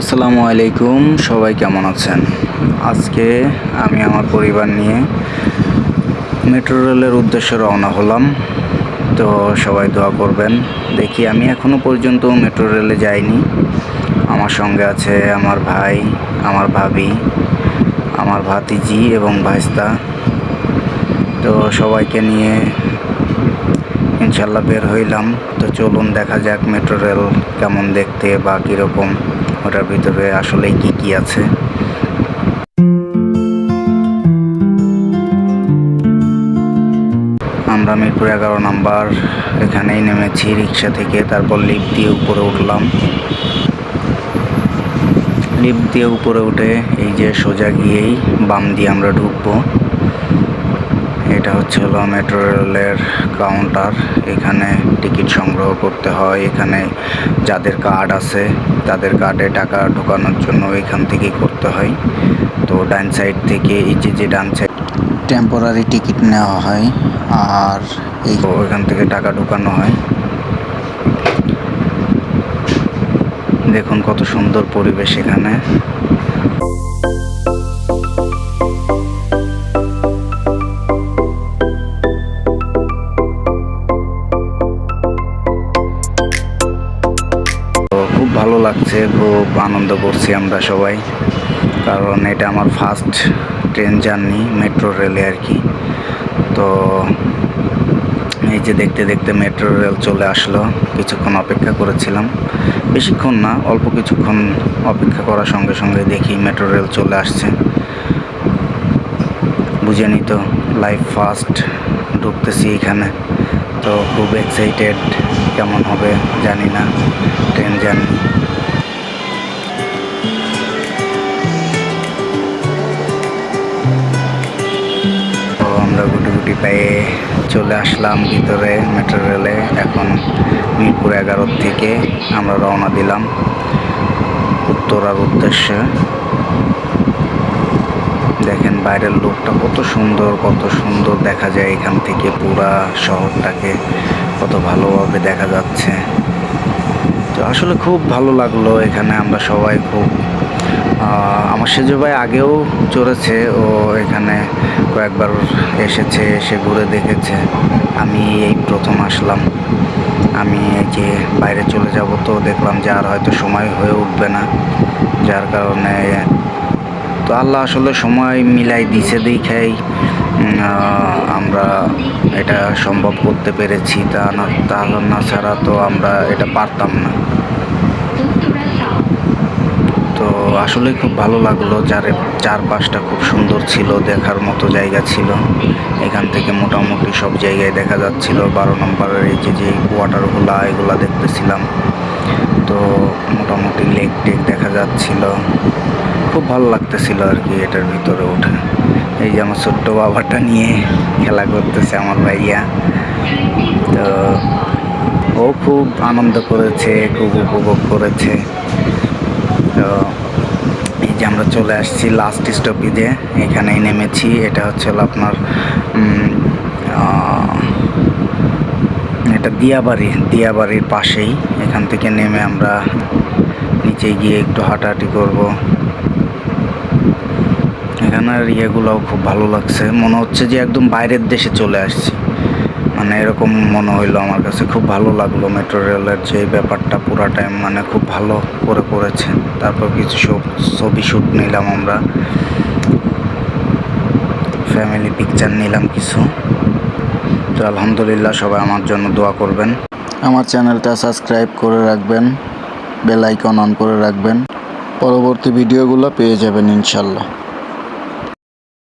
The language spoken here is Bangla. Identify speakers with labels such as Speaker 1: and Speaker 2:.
Speaker 1: আসসালামু আলাইকুম, সবাই কেমন আছেন? আজকে আমি আমার পরিবার নিয়ে মেট্রো রেলের উদ্দেশ্যে রওনা হলাম। তো সবাই দোয়া করবেন। দেখি আমি এখনও পর্যন্ত মেট্রো রেলে যাইনি। আমার সঙ্গে আছে আমার ভাই, আমার ভাবি, আমার ভাতিজি এবং ভাইস্তা। তো সবাইকে নিয়ে ইনশাল্লাহ বের হইলাম। তো চলুন দেখা যাক মেট্রো রেল কেমন দেখতে বা কীরকম। ওটার ভিতরে আসলে কি কি আছে? আমরা মিরপুর এগারো নাম্বার, এখানেই নেমেছি রিক্সা থেকে, তারপর লিফট দিয়ে উপরে উঠলাম। লিফট দিয়ে উপরে উঠে এই যে সোজা গিয়েই বাম দিয়ে আমরা ঢুকবো। এটা হচ্ছে হলো মেট্রো রেলের কাউন্টার এখানে টিকিট সংগ্রহ করতে হয়। এখানে যাদের কার্ড আছে, তাদের কার্ডে টাকা ঢোকানোর জন্য এখান থেকেই করতে হয়। তো ডান সাইড থেকে এই যে যে ডান সাইড টেম্পোরারি টিকিট নেওয়া হয়, আর এই এখান থেকে টাকা ঢোকানো হয়। দেখুন কত সুন্দর পরিবেশ এখানে। ভালো লাগছে, খুব আনন্দ করছি আমরা সবাই। কারণ এটা আমার ফার্স্ট ট্রেন জার্নি মেট্রো রেলে আর কি। তো এই যে দেখতে দেখতে মেট্রো রেল চলে আসলো, কিছুক্ষণ অপেক্ষা করেছিলাম। বেশিক্ষণ না, অল্প কিছুক্ষণ অপেক্ষা করার সঙ্গে সঙ্গে দেখি মেট্রো রেল চলে আসছে। বুঝে নিত লাইফ ফার্স্ট ঢুকতেছি এখানে। তো খুব এক্সাইটেড কেমন হবে জানি না। Train journey. তো আমরা গুটি গুটি পায়ে চলে আসলাম ভিতরে মেট্রো রেলে এখন মিরপুর এগারোর থেকে আমরা রওনা দিলাম উত্তরার উদ্দেশ্যে। দেখেন বাইরের লোকটা কত সুন্দর কত সুন্দর দেখা যায় এখান থেকে পুরা শহরটাকে। কত ভালোভাবে দেখা যাচ্ছে। তো আসলে খুব ভালো লাগল এখানে আমরা সবাই খুব। আমার সেজু ভাই আগেও চড়েছে, ও এখানে কয়েকবার এসেছে, এসে ঘুরে দেখেছে। আমি এই প্রথম আসলাম। আমি যে বাইরে চলে যাব তো দেখলাম যে আর হয়তো সময় হয়ে উঠবে না, যার কারণে তো আল্লাহ আসলে সময় মিলাই দিছে, দেখাই। আমরা এটা সম্ভব করতে পেরেছি, তা না তা না ছাড়া তো আমরা এটা পারতাম না। তো আসলে খুব ভালো লাগল চারে চারপাশটা খুব সুন্দর ছিল, দেখার মতো জায়গা ছিল। এখান থেকে মোটামুটি সব জায়গায় দেখা যাচ্ছিল, বারো নম্বরের এই যে যে ওয়াটারগুলা এগুলা দেখতেছিলাম। তো মোটামুটি লেক টেক দেখা যাচ্ছিল। খুব ভালো লাগতেছিল আর কি এটার ভিতরে উঠে। এই যে আমার ছোট্ট বাবাটা নিয়ে খেলা করতেছে আমার ভাইয়া। তো ও খুব আনন্দ করেছে, খুব উপভোগ করেছে। তো এই যে আমরা চলে আসছি লাস্ট স্টপেজে এখানেই নেমেছি। এটা হচ্ছে আপনার এটা দিয়াবাড়ি, দিয়াবাড়ির পাশেই। এখান থেকে নেমে আমরা নিচে গিয়ে একটু হাঁটাহাঁটি করব। এখানের ইয়েগুলোও খুব ভালো লাগছে। মনে হচ্ছে যে একদম বাইরের দেশে চলে আসছি। মানে এরকম মনে হইল আমার কাছে খুব ভালো লাগল মেট্রো রেলের যে ব্যাপারটা পুরা টাইম মানে খুব ভালো করে করেছে। তারপর কিছু ছবি শ্যুট নিলাম আমরা। ফ্যামিলি পিকচার নিলাম কিছু। তো আলহামদুলিল্লাহ সবাই আমার জন্য দোয়া করবেন। আমার চ্যানেলটা সাবস্ক্রাইব করে রাখবেন। বেল আইকন অন করে রাখবেন। পরবর্তী ভিডিওগুলো পেয়ে যাবেন ইনশাল্লাহ।